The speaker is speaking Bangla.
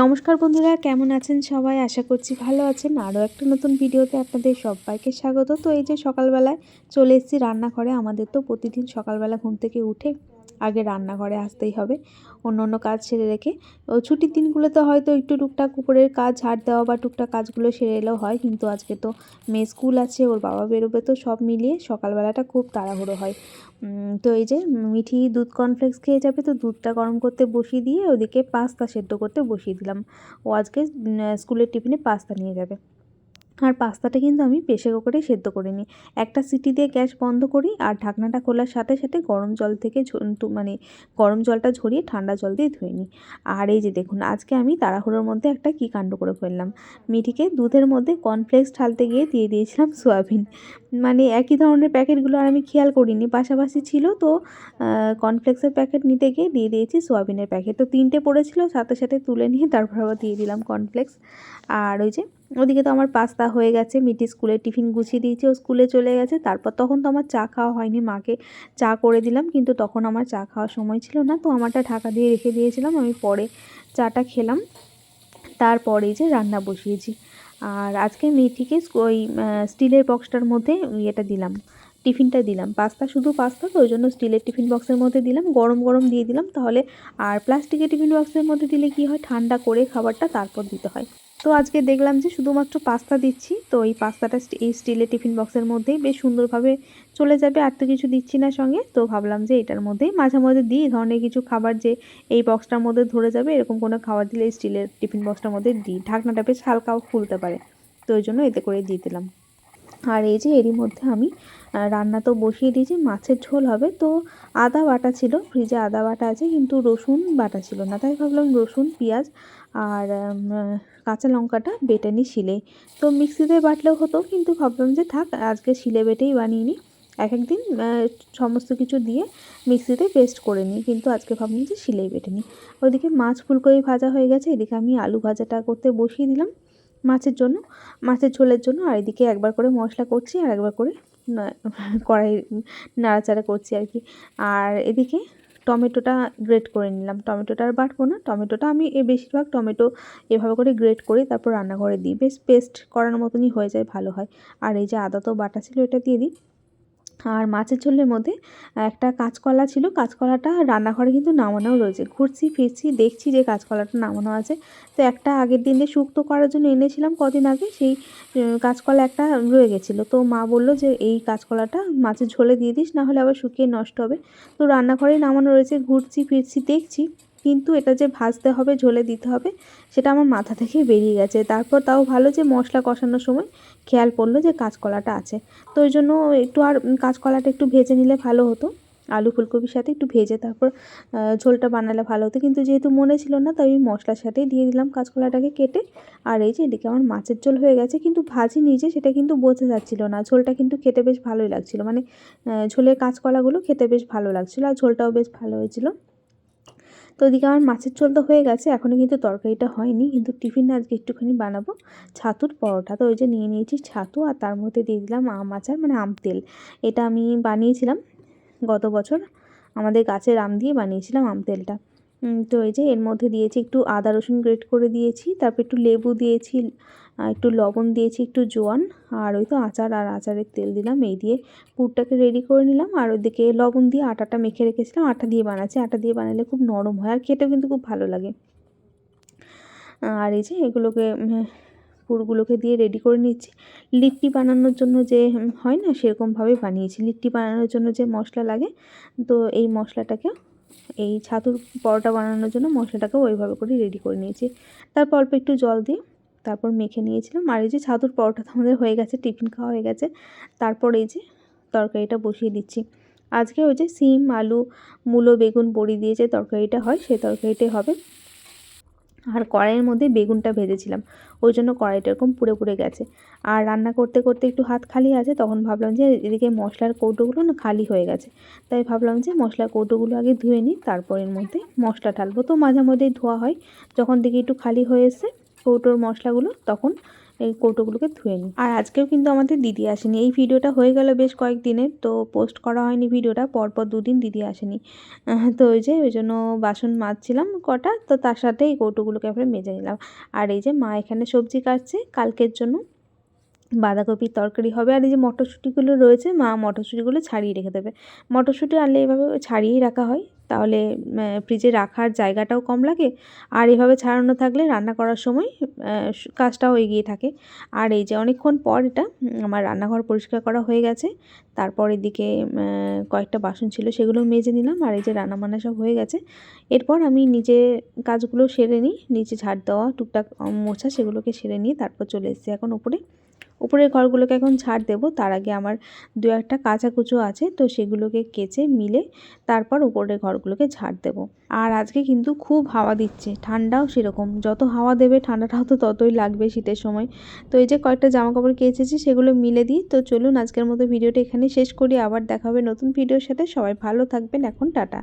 নমস্কার বন্ধুরা, কেমন আছেন সবাই? আশা করছি ভালো আছেন। আরও একটা নতুন ভিডিওতে আপনাদের সবাইকে স্বাগত। তো এই যে সকালবেলায় চলে এসেছি রান্নাঘরে। আমাদের তো প্রতিদিন সকালবেলা ঘুম থেকে উঠে আগে রান্নাঘরে আসতেই হবে, অন্য অন্য কাজ সেরে রেখে। ও ছুটির দিনগুলোতে হয়তো একটু টুকটাক উপরের কাজ, ঝাড় দেওয়া বা টুকটাক কাজগুলো সেরে এলেও হয়, কিন্তু আজকে তো মেয়ে স্কুল আছে, ওর বাবা বেরোবে তো সব মিলিয়ে সকালবেলাটা খুব তাড়াহুড়ো হয়। তো এই যে মিঠি দুধ কর্নফ্লেক্স খেয়ে যাবে তো দুধটা গরম করতে বসিয়ে দিয়ে ওদিকে পাস্তা সেদ্ধ করতে বসিয়ে দিলাম। ও আজকে স্কুলের টিফিনে পাস্তা নিয়ে যাবে। আর পাস্তাটা কিন্তু আমি প্রেশার কুকারে সেদ্ধ করে নিই একটা সিটি দিয়ে গ্যাস বন্ধ করি আর ঢাকনাটা খোলার সাথে সাথে গরম জল থেকে মানে গরম জলটা ঝরিয়ে ঠান্ডা জল দিয়ে ধুয়ে নিই। আর এই যে দেখুন, আজকে আমি তাড়াহুড়োর মধ্যে একটা কী কাণ্ড করে ফেললাম। মিঠিকে দুধের মধ্যে কর্নফ্লেক্স ঢালতে গিয়ে দিয়ে দিয়েছিলাম সোয়াবিন। মানে একই ধরনের প্যাকেটগুলো আর আমি খেয়াল করিনি, পাশাপাশি ছিল তো কর্নফ্লেক্সের প্যাকেট নিতে গিয়ে দিয়ে দিয়েছি সোয়াবিনের প্যাকেট। তো তিনটে পড়েছিল, সাথে সাথে তুলে নিয়ে তারপর আবার দিয়ে দিলাম কর্নফ্লেক্স আর ওই যে ওদিকে তো আমার পাস্তা হয়ে গেছে, মিটি স্কুলে টিফিন গুছিয়ে দিয়েছে, ও স্কুলে চলে গেছে। তারপর তখন তো আমার চা খাওয়া হয়নি, মাকে চা করে দিলাম, কিন্তু তখন আমার চা খাওয়ার সময় ছিল না, তো আমারটা ঢাকা দিয়ে রেখে দিয়েছিলাম, আমি পরে চাটা খেলাম। তারপরে যে রান্না বসিয়েছি। আর আজকে মেয়েটিকে ওই স্টিলের বক্সটার মধ্যে ইয়েটা দিলাম। টিফিনটা দিলাম। পাস্তা শুধু পাস্তা তো, ওই জন্য স্টিলের টিফিন বক্সের মধ্যে দিলাম, গরম গরম দিয়ে দিলাম। তাহলে আর প্লাস্টিকের টিফিন বক্সের মধ্যে দিলে কি হয়? ঠান্ডা করে খাবারটা তারপর দিতে হয়। তো আজকে দেখলাম যে শুধুমাত্র পাস্তা দিচ্ছি, তো এই পাস্তাটা এই স্টিলের টিফিন বক্সের মধ্যেই বেশ সুন্দরভাবে চলে যাবে, আর তো কিছু দিচ্ছি না সঙ্গে। তো ভাবলাম যে এটার মধ্যেই মাঝে মধ্যে দিই ধরনের কিছু খাবার যে এই বক্সটার মধ্যে ধরে যাবে, এরকম কোনো খাবার দিলে স্টিলের টিফিন বক্সটার মধ্যে দিই। ঢাকনাটা বেশ হালকাও খুলতে পারে। তো ওই জন্য এতে করে দিয়ে দিলাম। আর এই যে এরই মধ্যে আমি রান্না তো বসিয়ে দিয়েছি, মাছের ঝোল হবে। তো আদা বাটা ছিল, ফ্রিজে আদা বাটা আছে, কিন্তু রসুন বাটা ছিল না। তাই ভাবলাম রসুন, পেঁয়াজ আর কাঁচা লঙ্কাটা বেটে নিই শিলে। তো মিক্সিতে বাটলেও হতো, কিন্তু ভাবলাম যে থাক, আজকে শিলে বেটেই বানিয়ে নিই। এক একদিন সমস্ত কিছু দিয়ে মিক্সিতে পেস্ট করে নিই, কিন্তু আজকে ভাবলাম যে শিলেই বেটে নিই। ওইদিকে মাছ ফুলকপি ভাজা হয়ে গেছে, এদিকে আমি আলু ভাজাটা করতে বসিয়ে দিলাম। মাছের জন্য, মাছের ঝোলের জন্য। আর এদিকে একবার করে মশলা করছি আর একবার করে কড়াই নাড়াচাড়া করছি আর কি। আর এদিকে টমেটোটা গ্রেট করে নিলাম। টমেটোটা আর বাটবো না। টমেটোটা আমি এ বেশিরভাগ টমেটো এভাবে করে গ্রেট করি তারপর রান্নাঘরে দিই। বেশ পেস্ট করার মতনই হয়ে যায়, ভালো হয়। আর এই যে আদা তো বাটা ছিল, এটা দিয়ে দিই। আর মাছের ঝোলের মধ্যে একটা কাঁচকলা ছিল। কাঁচকলাটা রান্নাঘরে কিন্তু নামানো রয়েছে। ঘুরছি, ফিরছি, দেখছি যে কাঁচকলাটা নামানো আছে। তো একটা আগের দিনে শুক্তো করার জন্য এনেছিলাম কদিন আগে। সেই কাঁচকলা একটা রয়ে গেছিল। তো মা বলল যে, এই কাঁচকলাটা মাছের ঝোলে দিয়ে দিস, না হলে আবার শুকিয়ে নষ্ট হবে। তো রান্নাঘরেই নামানো রয়েছে। ঘুরছি, ফিরছি, দেখছি। কিন্তু এটা যে ভাজতে হবে, ঝোলে দিতে হবে, সেটা আমার মাথা থেকে বেরিয়ে গেছে। তারপর তাও ভালো যে মশলা কষানোর সময় খেয়াল পড়ল যে কাঁচকলাটা আছে। তো ওই জন্য একটু আর কাঁচকলাটা একটু ভেজে নিলে ভালো হতো। আলু ফুলকপির সাথে একটু ভেজে তারপর ঝোলটা বানালে ভালো হতো। কিন্তু যেহেতু মনে ছিল না, তাই আমি মশলার সাথেই দিয়ে দিলাম কাঁচকলাটাকে কেটে। আর এই যে এদিকে আমার মাছের ঝোল হয়ে গেছে, কিন্তু ভাজি নিজে সেটা কিন্তু বোঝা যাচ্ছিল না। ঝোলটা কিন্তু খেতে বেশ ভালোই লাগছিল। মানে ঝোলের কাঁচকলাগুলো খেতে বেশ ভালো লাগছিল, আর ঝোলটাও বেশ ভালো হয়েছিল। তো ওদিকে আমার মাছের ঝোল তো হয়ে গেছে এখনও কিন্তু তরকারিটা হয়নি, কিন্তু টিফিন আজকে একটুখানি বানাবো। ছাতুর পরোটা, তো ওই যে নিয়ে নিয়েছি ছাতু আর তার মধ্যে দিয়ে দিলাম আম আচার মানে আম তেল। এটা আমি বানিয়েছিলাম গত বছর, আমাদের গাছের আম দিয়ে বানিয়েছিলাম আম তেলটা। তো এই যে এর মধ্যে দিয়েছি একটু আদা রসুন গ্রেট করে দিয়েছি, তারপর একটু লেবু দিয়েছি একটু লবণ দিয়েছি, একটু জোয়ান, আর ওই তো আচার আর আচারের তেল দিলাম, এই দিয়ে পুরটাকে রেডি করে নিলাম, আর ওইদিকে লবণ দিয়ে আটাটা মেখে রেখেছিলাম, আটা দিয়ে বানাচ্ছি, আটা দিয়ে বানালে খুব নরম হয়, আর খেতেও কিন্তু খুব ভালো লাগে। আর এই যে এগুলোকে পুরগুলোকে দিয়ে রেডি করে নিচ্ছি। লিট্টি বানানোর জন্য যে হয় না সেরকমভাবে বানিয়েছি, লিট্টি বানানোর জন্য যে মশলা লাগে, তো এই মশলাটাকে এই ছাতুর পরোটা বানানোর জন্য মশলাটাকে ওইভাবে করে রেডি করে নিয়েছি। তারপর অল্প একটু জল দিয়ে তারপর মেখে নিয়েছিলাম। আর এই যে ছাতুর পরোটা তো আমাদের হয়ে গেছে, টিফিন খাওয়া হয়ে গেছে। তারপর এই যে তরকারিটা বসিয়ে দিচ্ছি। আজকে ওই যে সিম, আলু, মূলো, বেগুন, বড়ি দিয়ে যে তরকারিটা হয়, সেই তরকারিটাই হবে। আর কড়াইয়ের মধ্যে বেগুনটা ভেজেছিলাম। ওই জন্য কড়াইটা এরকম পুড়ে পুড়ে গেছে। আর রান্না করতে করতে একটু হাত খালি আছে, তখন ভাবলাম যে এদিকে মশলার কৌটোগুলো না খালি হয়ে গেছে। তাই ভাবলাম যে মশলার কৌটোগুলো আগে ধুয়ে নিই, তারপর এর মধ্যে মশলা ঢালবো। তো মাঝে মধ্যেই ধোয়া হয়, যখন দেখি একটু খালি হয়ে এসে কৌটোর মশলাগুলো, তখন এই কৌটোগুলোকে ধুয়ে নিই। আর আজকেও কিন্তু আমাদের দিদি আসেনি। এই ভিডিওটা হয়ে গেল বেশ কয়েকদিনের তো পোস্ট করা হয়নি ভিডিওটা, পরপর দুদিন দিদি আসেনি। তো ওই যে, ওই জন্য বাসন মাজছিলাম কটা, তো তার সাথে এই কৌটোগুলোকে আমরা মেজে নিলাম। আর এই যে মা এখানে সবজি কাটছে, কালকের জন্য বাঁধাকপির তরকারি হবে। আর এই যে মটরশুঁটিগুলো রয়েছে, মা মটরশুঁটিগুলো ছাড়িয়ে রেখে দেবে। মটরশুঁটি আনলে এভাবে ছাড়িয়েই রাখা হয়। তাহলে ফ্রিজে রাখার জায়গাটাও কম লাগে। আর এভাবে ছাড়ানো থাকলে রান্না করার সময় কাজটাও এগিয়ে থাকে। আর এই যে অনেকক্ষণ পর এটা আমার রান্নাঘর পরিষ্কার করা হয়ে গেছে। তারপর এদিকে কয়েকটা বাসন ছিল, সেগুলো মেজে নিলাম। আর এই যে রান্না বান্না সব হয়ে গেছে। এরপর আমি নিজে কাজগুলো সেরে নিই। নিচে ঝাড় দেওয়া, টুকটাক মোছা, সেগুলোকে সেরে নিয়ে তারপর চলে এসেছি এখন উপরে। উপরের ঘরগুলোকে এখন ছাড় দেবো। তার আগে আমার দু একটা কাঁচা কুচো আছে, তো সেগুলোকে কেচে মিলে তারপর উপরের ঘরগুলোকে ঝাড় দেবো। আর আজকে কিন্তু খুব হাওয়া দিচ্ছে, ঠান্ডাও সেরকম। যত হাওয়া দেবে, ঠান্ডাটাও তো ততই লাগবে শীতের সময়। তো এই যে কয়েকটা জামা কাপড় কেচেছি, সেগুলো মিলে দিই। তো চলুন আজকের মতো ভিডিওটা এখানে শেষ করি। আবার দেখা হবে নতুন ভিডিওর সাথে। সবাই ভালো থাকবেন। এখন টাটা।